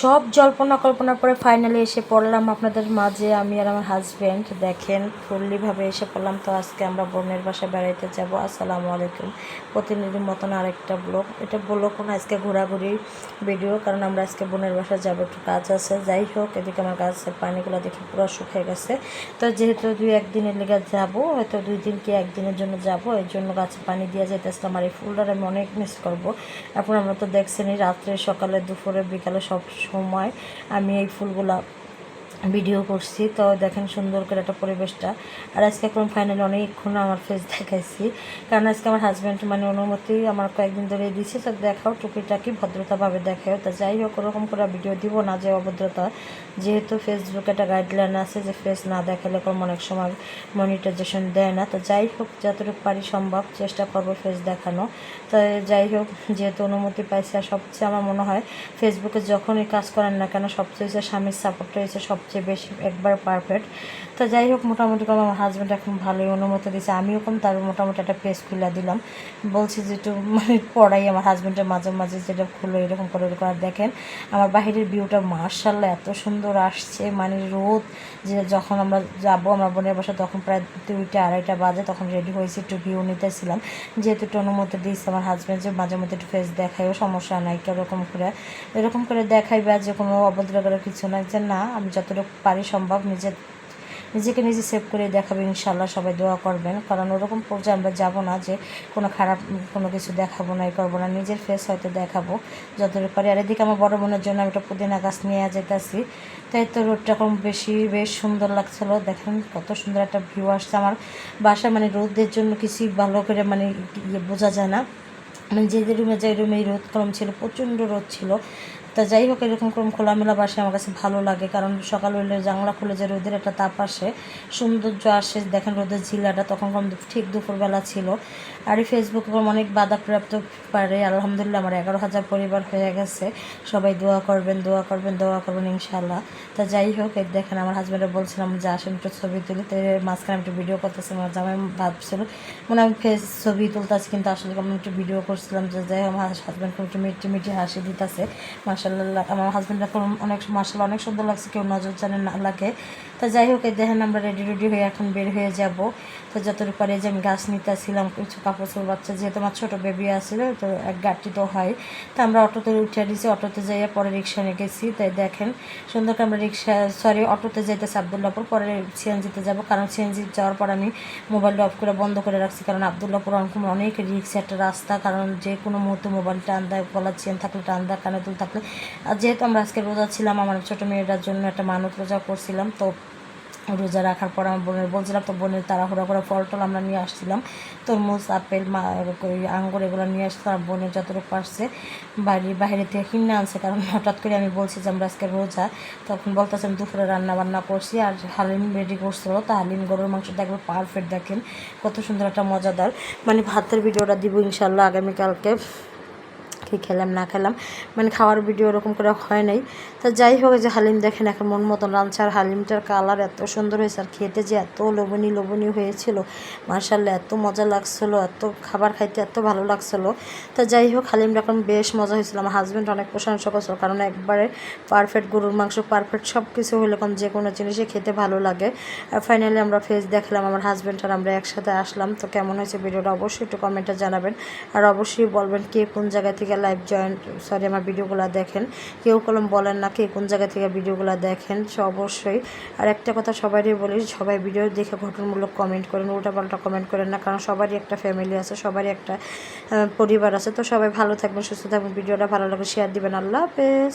সব জল্পনা কল্পনার পরে ফাইনালি এসে পড়লাম আপনাদের মাঝে। আমি আর আমার হাজব্যান্ড দেখেন, ফুললিভাবে এসে পড়লাম। তো আজকে আমরা বোনের বাসায় বেড়াইতে যাব। আসসালামু আলাইকুম। প্রতিনিধির মতন আরেকটা ব্লগ এটা ব্লগ না আজকে ঘোরাঘুরি ভিডিও কারণ আমরা আজকে বোনের বাসায় যাব। একটু কাজ আছে। যাই হোক, এদিকে আমার গাছের পানিগুলো দেখে পুরো শুকিয়ে গেছে। তো যেহেতু দুই একদিনের লেগে যাব, হয়তো দুই দিন কি একদিনের জন্য যাব, এর জন্য গাছে পানি দিয়ে যেতেছিলাম আর এই ফুলটার আমি অনেক মিস করব। এখন আমরা তো দেখছেনই, রাত্রে সকালে, দুপুরে, বিকালে সব সময় আমি এই ফুলগুলা ভিডিও করছি, তো দেখেন সুন্দর করে একটা পরিবেশটা। আর আজকে এখন ফাইনালি অনেকক্ষণ আমার ফেস দেখাইছি, কারণ আজকে আমার হাজব্যান্ড মানে অনুমতি আমার কয়েকদিন ধরে দিয়েছে তো দেখাও টুকিটাকি ভদ্রতাভাবে দেখাও তা যাই হোক, ওরকম করে ভিডিও দিব না যে অভদ্রতা। যেহেতু ফেসবুকে একটা গাইডলাইন আছে যে ফেস না দেখালে কোনো অনেক সময় মনিটাইজেশন দেয় না। তো যাই হোক, যতটুকু পারি সম্ভব চেষ্টা করব ফেস দেখানো। তো যাই হোক, যেহেতু অনুমতি পাইছে, আর সবচেয়ে আমার মনে হয় ফেসবুকে যখনই কাজ করেন না কেন, সবচেয়ে স্বামীর সাপোর্টটা হচ্ছে সবচেয়ে বেশি একবার পারফেক্ট তো যাই হোক মোটামুটি কম আমার হাজব্যান্ড এখন ভালোই অনুমতি দিয়েছে আমিও কম, তার মোটামুটি একটা পেজ খুলে দিলাম। বলছি যে, একটু মানে পড়াই আমার হাজব্যান্ডের মাঝে মাঝে যেটা খুলে, এরকম করে, এরকম আর দেখেন, আমার বাহিরের ভিউটা মার্শাল্লাহ এত সুন্দর আসছে। মানে রোদ, যে যখন আমরা যাব, আমার বোনের বাসা তখন প্রায় দুইটা, আড়াইটা বাজে, তখন রেডি হয়েছি, একটু ভিউ নিতেছিলাম। যেহেতু একটু অনুমতি দিয়েছে আমার হাজব্যান্ড যে মাঝে মধ্যে একটু ফেস দেখায়ও সমস্যা নাই এরকম করে এরকম করে দেখাই বা যে কোনো অভদ্র করার কিছু নাই। যে না, আমি যতটুকু পারি সম্ভব নিজের নিজেকে নিজে সেভ করে দেখাবে ইনশাল্লাহ সবাই দোয়া করবেন। কারণ ওরকম পর্যায়ে আমরা যাব না যে কোনো খারাপ কোনো কিছু দেখাবো না এই করব না। নিজের ফেস হয়তো দেখাবো যতটুকু পারি। আর এদিকে আমার বড় বোনের জন্য আমি একটা পুদিনা গাছ নিয়ে যেতেছি তাই তো রোদটা কম বেশি, বেশ সুন্দর লাগছিল। দেখেন কত সুন্দর একটা ভিউ আসছে আমার বাসায়। মানে রোদের জন্য কিছুই ভালো করে মানে ইয়ে বোঝা যায় না। মানে যে রুমে যে রুমে রোদ কম ছিল, প্রচণ্ড রোদ ছিল। তা যাই হোক, এরকম করম খোলামেলা বাসে আমার কাছে ভালো লাগে। কারণ সকাল হলে জানলা খুলে যে রোদের একটা তাপ আসে, সৌন্দর্য আসে, দেখেন রোদের ঝিলাটা, তখন কম ঠিক দুপুরবেলা ছিল। আর এই ফেসবুকে অনেক বাধা প্রাপ্ত পারে। আলহামদুলিল্লাহ আমার এগারো হাজার পরিবার হয়ে গেছে। সবাই দোয়া করবেন দোয়া করবেন দোয়া করবেন ইনশাল্লাহ তা যাই হোক, এই দেখেন আমার হাজব্যান্ডে বলছিলাম যে আসেন একটু ছবি তুলি। তো মাঝখানে একটু ভিডিও করতেছি, আমার জামাই ভাবছিল। মানে আমি ফেস ছবি তুলতেছি, কিন্তু আসলে আমি একটু ভিডিও করছিলাম যে যাই আমার হাজব্যান্ডকে একটু মিটি মিটি হাসি দিতেছে। মার্শাল্লাহ আমার হাজব্যান্ড এখন অনেক মার্শাল্লাহ অনেক সুন্দর লাগছে, কেউ নজর জানে না লাগে তো যাই হোক, এই দেখেন আমরা রেডি রেডি হয়ে এখন বের হয়ে যাব। তো যতটুকু পারে যে আমি গাছ নিতে আসছিলাম কিছু কাপড় চোপড়, বাচ্চা যেহেতু আমার ছোটো বেবি আসছিল তো এক গাড়ি তো হয়। তো আমরা অটোতে উঠে দিয়েছি অটোতে যাইয়ে পরে রিক্সা নিয়ে গেছি। তাই দেখেন, সুন্দর করে আমরা রিক্সা সরি অটোতে যাইতেছি আবদুল্লাপুর পরে সিএনজিতে যাব। কারণ সিএনজি যাওয়ার পর আমি মোবাইলটা অফ করে বন্ধ করে রাখছি, কারণ আবদুল্লাপুর অনেক অনেক রিক্স একটা রাস্তা। কারণ যে কোনো মুহূর্তে মোবাইল টান দেয় গলার চেন থাকলে টান দেয় কানে দুল থাকলে যেহেতু আমরা আজকে রোজা ছিলাম, আমার ছোটো মেয়েটার জন্য একটা মানত রোজা করছিলাম, তো রোজা রাখার পর আমার বোনের বলছিলাম তো বোনের তাড়াহুড়া করে ফল টল আমরা নিয়ে আসছিলাম। তরমুজ, আপেল, মা আঙ্গুর এগুলো নিয়ে আসছিলাম আর বোনের যতটুকু পারছে বাড়ির বাইরে থেকে কিনে আনছে। কারণ হঠাৎ করে আমি বলছি যে আমরা আজকে রোজা। তখন বলতেছে আমি দুপুরে রান্না বান্না করছি আর হালিম রেডি করছিল। তা হালিম গরুর মাংসটা একবার পারফেক্ট দেখেন। কত সুন্দর একটা মজাদার। মানে ভাতের ভিডিওটা দিব ইনশাল্লাহ আগামীকালকে। কী খেলাম, না খেলাম। মানে খাওয়ার ভিডিও ওরকম করে হয় নাই। তা যাই হোক যে হালিম দেখেন, এখন মন মতন রাঁধছে। আর হালিমটার কালার এত সুন্দর হয়েছে, আর খেতে যে এত লোভনী লোভনী হয়েছিল। মার্শাল্লাহ এত মজা লাগছিল, এত খাবার খাইতে এত ভালো লাগছিল। তো যাই হোক হালিমটা এখন বেশ মজা হয়েছিল। আমার হাজব্যান্ড অনেক প্রশংসা করছিল, কারণ একবারে পারফেক্ট গরুর মাংস পারফেক্ট সব কিছু হলে এখন যে কোনো জিনিসই খেতে ভালো লাগে। আর ফাইনালি আমরা ফেস দেখলাম, আমার হাজব্যান্ড আর আমরা একসাথে আসলাম। তো কেমন হয়েছে ভিডিওটা অবশ্যই একটু কমেন্টে জানাবেন। আর অবশ্যই বলবেন কে কোন জায়গা থেকে লাইভ জয়েন সরি আমার ভিডিওগুলো দেখেন। কেউ কলম বলেন না কে কোন জায়গা থেকে ভিডিওগুলো দেখেন, সে অবশ্যই। আর একটা কথা সবারই বলি, সবাই ভিডিও দেখে ঘটনমূলক কমেন্ট করেন, উল্টাপাল্টা কমেন্ট করেন না, কারণ সবারই একটা ফ্যামিলি আছে, সবারই একটা পরিবার আছে। তো সবাই ভালো থাকবেন, সুস্থ থাকবেন ভিডিওটা ভালো লাগে শেয়ার দিবেন। আল্লাহ হাফেজ।